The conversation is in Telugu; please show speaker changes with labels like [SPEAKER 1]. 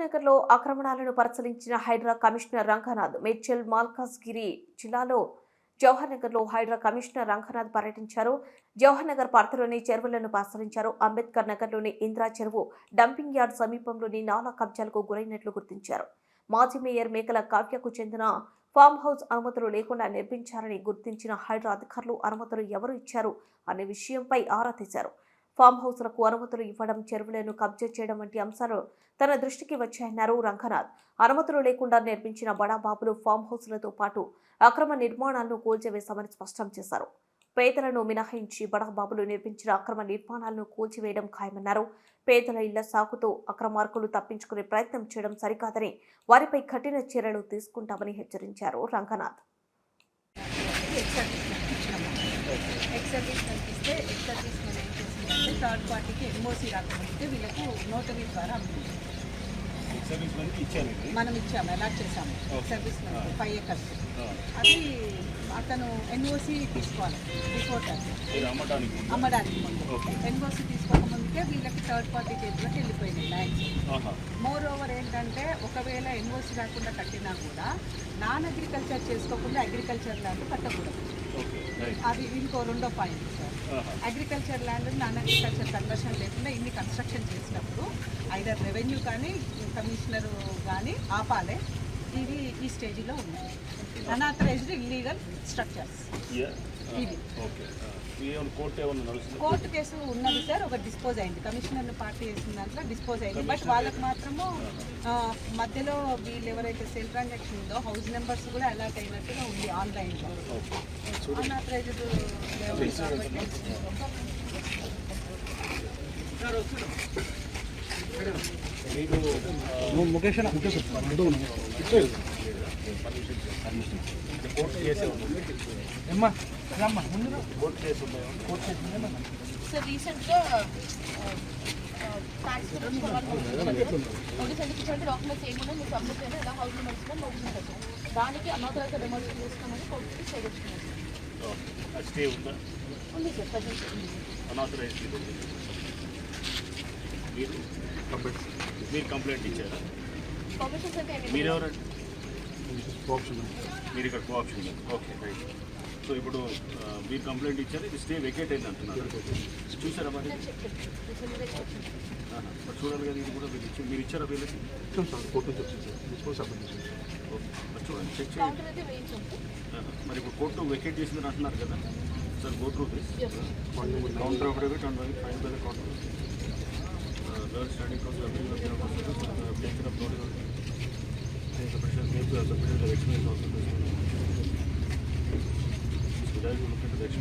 [SPEAKER 1] నగర్లో ఆక్రమణాలను పరిశీలించిన హైడ్రా కమిషనర్ రంగనాథ్ మేడ్చల్ మాల్కాజ్గిరి జిల్లాలో జవహర్లో హైడ్రా కమిషనర్ రంగనాథ్ పర్యటించారు. జవహర్ నగర్ చెరువులను పరిశీలించారు. అంబేద్కర్ నగర్లోని ఇందిరా చెరువు డంపింగ్ యార్డ్ సమీపంలోని నాలా కబ్జాలకు గురైనట్లు గుర్తించారు. మాజీ మేయర్ మేకల కావ్యకు చెందిన ఫామ్ హౌస్ అనుమతులు లేకుండా నిర్మించారని గుర్తించిన హైడ్రా అధికారులు అనుమతులు ఎవరు ఇచ్చారు అనే విషయంపై ఆరా తీశారు. ఫామ్ హౌస్లకు అనుమతులు ఇవ్వడం చెరువులను కబ్జా చేయడం వంటి అంశాలు తన దృష్టికి వచ్చాయన్నారు రంగనాథ్. అనుమతులు లేకుండా నిర్మించిన బడాబాబులు ఫామ్ హౌస్లతో పాటు అక్రమ నిర్మాణాలను కూల్చివేశామని స్పష్టం చేశారు. పేదలను మినహాయించి బడాబాబులు నిర్మించిన అక్రమ నిర్మాణాలను కూల్చివేయడం ఖాయమన్నారు. పేదల ఇళ్ళ సాకుతో అక్రమార్కులు తప్పించుకునే ప్రయత్నం చేయడం సరికాదని వారిపై కఠిన చర్యలు తీసుకుంటామని హెచ్చరించారు రంగనాథ్.
[SPEAKER 2] ఎక్స్ కనిపిస్తే మనం ఏం థర్డ్ పార్టీకి ఎన్ఓసి రాకపోతే వీళ్ళకు నోటరీ ద్వారా అమ్మింది మనం ఇచ్చాము అలాట్ చేసాము. సర్వీస్. ఫైవ్ ఎకర్స్ అది అతను ఎన్ఓసి తీసుకోవాలి బిఫోర్
[SPEAKER 3] ఇది అమ్మడానికి
[SPEAKER 2] ముందు. ఎన్ఓసి తీసుకోకముందుకే వీళ్ళకి థర్డ్ పార్టీ చేతిలోకి వెళ్ళిపోయినాయి ల్యాండ్స్. మోర్ ఓవర్ ఏంటంటే ఒకవేళ ఎన్ఓసి రాకుండా కట్టినా కూడా నాన్ అగ్రికల్చర్ చేసుకోకుండా అగ్రికల్చర్ ల్యాండ్ కట్టకూడదు. అది ఇంకో రెండో point sir. Agriculture land non agriculture conversion లేకుండా ఇన్ని కన్స్ట్రక్షన్ చేసినప్పుడు ఐదర్ రెవెన్యూ కానీ కమిషనర్ కానీ ఆపాలి. ఇది ఈ స్టేజ్లో ఉంది. అనాథరైజ్డ్ ఇల్లీగల్ స్ట్రక్చర్స్ ఇది.
[SPEAKER 3] కోర్టు
[SPEAKER 2] కేసు ఉన్నది సార్ ఒక డిస్పోజ్ అయింది. కమిషనర్ పార్టీ చేసిన దాంట్లో డిస్పోజ్ అయింది. బట్ వాళ్ళకి మాత్రము మధ్యలో వీళ్ళు ఎవరైతే సెల్ ట్రాన్సాక్షన్ ఉందో హౌస్ నెంబర్స్ కూడా అలాట్ అయినట్టుగా ఉంది ఆన్లైన్లో
[SPEAKER 3] ఓకే.
[SPEAKER 2] అనాథరైజ్డ్
[SPEAKER 3] మీకు
[SPEAKER 4] ముఖేష్ ముఖేష్
[SPEAKER 3] కోర్టు కేసే
[SPEAKER 4] అమ్మా రమ్మా ముందు.
[SPEAKER 3] Court case
[SPEAKER 4] court?
[SPEAKER 5] సార్ రీసెంట్గా ట్యాక్స్ గురించి డాక్యుమెంట్స్ ఏమున్నా మీరు సబ్మిట్ చేయండి ఎలా హౌస్ నెంబర్స్ సార్ దానికి అనాథరైజ్ డెమోషన్ చేసుకోమని కోర్టుకి
[SPEAKER 3] అది స్టే ఉందా?
[SPEAKER 5] ఉంది సార్
[SPEAKER 3] అనాథరైజ్ మీరు? మీరు కంప్లైంట్ ఇచ్చారా?
[SPEAKER 5] ఏంటి?
[SPEAKER 3] మీరు ఇక్కడ కోఆప్షన్ ఓకే రైట్ సో ఇప్పుడు మీరు కంప్లైంట్ ఇచ్చారు ఇది స్టే వెకేట్ అయింది అంటున్నారు. చూసారా మరి. మరి చూడాలి కదా ఇది కూడా మీరు ఇచ్చి మీరు ఇచ్చారా వీళ్ళకి? ఓకే మరి చూడండి చెక్ చేయండి. మరి ఇప్పుడు కోర్టు వెకేట్ చేసిందని అంటున్నారు కదా sir go through this. Counter ఒకటి and fine by the counter lower standing from the appeal of the process of the application of notice of the submission made to the submitted direction is also present. So that we look at the direction.